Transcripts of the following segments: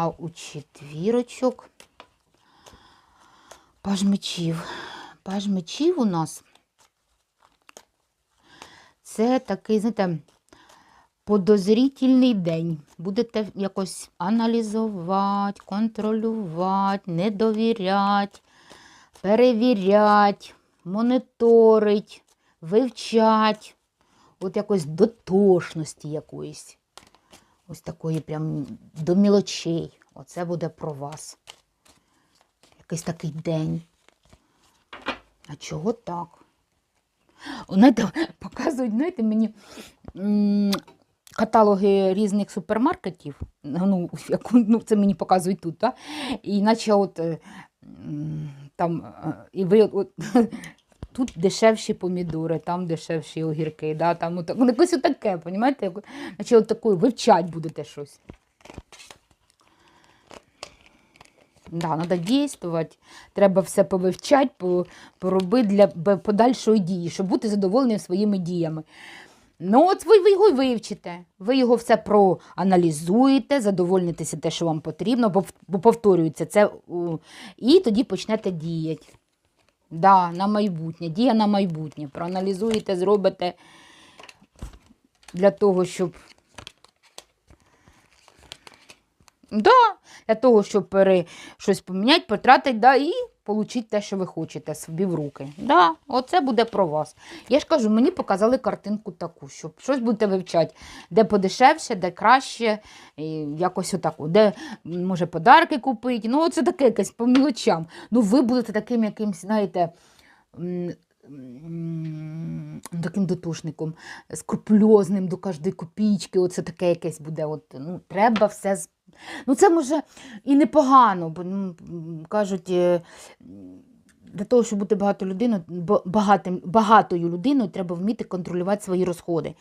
А у четвірочок паж мечів. Паж мечів у нас це такий, знаєте, подозрітельний день. Будете якось аналізувати, контролювати, не довіряти, перевіряти, моніторити, вивчати. От якось дотошності якоїсь. Ось такої прям до мілочей. Оце буде про вас. Якийсь такий день. А чого так? Знаєте, показують, знаєте, мені каталоги різних супермаркетів. Ну, як, ну, це мені показують тут, так? І наче от е, там, е, і ви от, тут дешевші помідори, там дешевші огірки, да? там от, ну, якось отаке, понімаєте? Наче от такою вивчать будете щось. Да, треба дійствувати, треба все повивчати, по- поробити для подальшої дії, щоб бути задоволеним своїми діями. Ну, от ви, ви його вивчите, ви його все проаналізуєте, задовольнитеся те, що вам потрібно, бо, бо повторюється це, і тоді почнете діяти. Да, на майбутнє, дія на майбутнє. Проаналізуєте, зробите для того, щоб Да, для того, щоб пере, щось поміняти, потратити, да, і отримати те, що ви хочете собі в руки. Да, оце буде про вас. Я ж кажу, мені показали картинку таку, щоб щось будете вивчати, де подешевше, де краще, якось отаку, де може подарки купити. Ну, це таке якесь по мілочам. Ну, ви будете таким якимсь, знаєте. Таким дотушником, скрупульозним до кожної копійки, оце таке якесь буде. От, ну, треба все Ну, це може і непогано, бо ну, кажуть, е, для того, щоб бути багато людиною, багатим, багатою людиною, треба вміти контролювати свої розходи.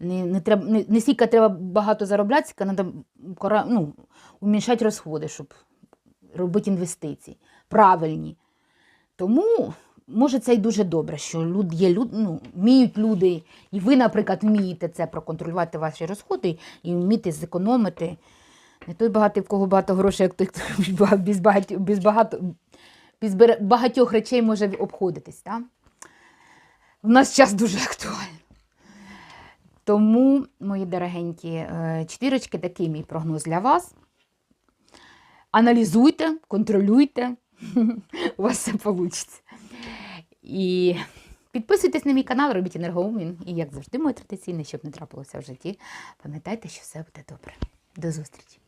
Не, не, треба, не, не стільки треба багато заробляти, скільки треба ну, умішати розходи, щоб робити інвестиції. Правильні. Тому. Може, це й дуже добре, що люд, є люд, ну, вміють люди, і ви, наприклад, вмієте це проконтролювати ваші розходи і вміти зекономити. Не той багатий, в кого багато грошей, як той, хто без, багатьох, без, багато, без багатьох речей може обходитись. Так? У нас час дуже актуальний. Тому, мої дорогенькі е, четвірочки, такий мій прогноз для вас. Аналізуйте, контролюйте, у вас все вийде. І підписуйтесь на мій канал, робіть енергоумін. І як завжди, моє традиційне, щоб не трапилося в житті. Пам'ятайте, що все буде добре. До зустрічі!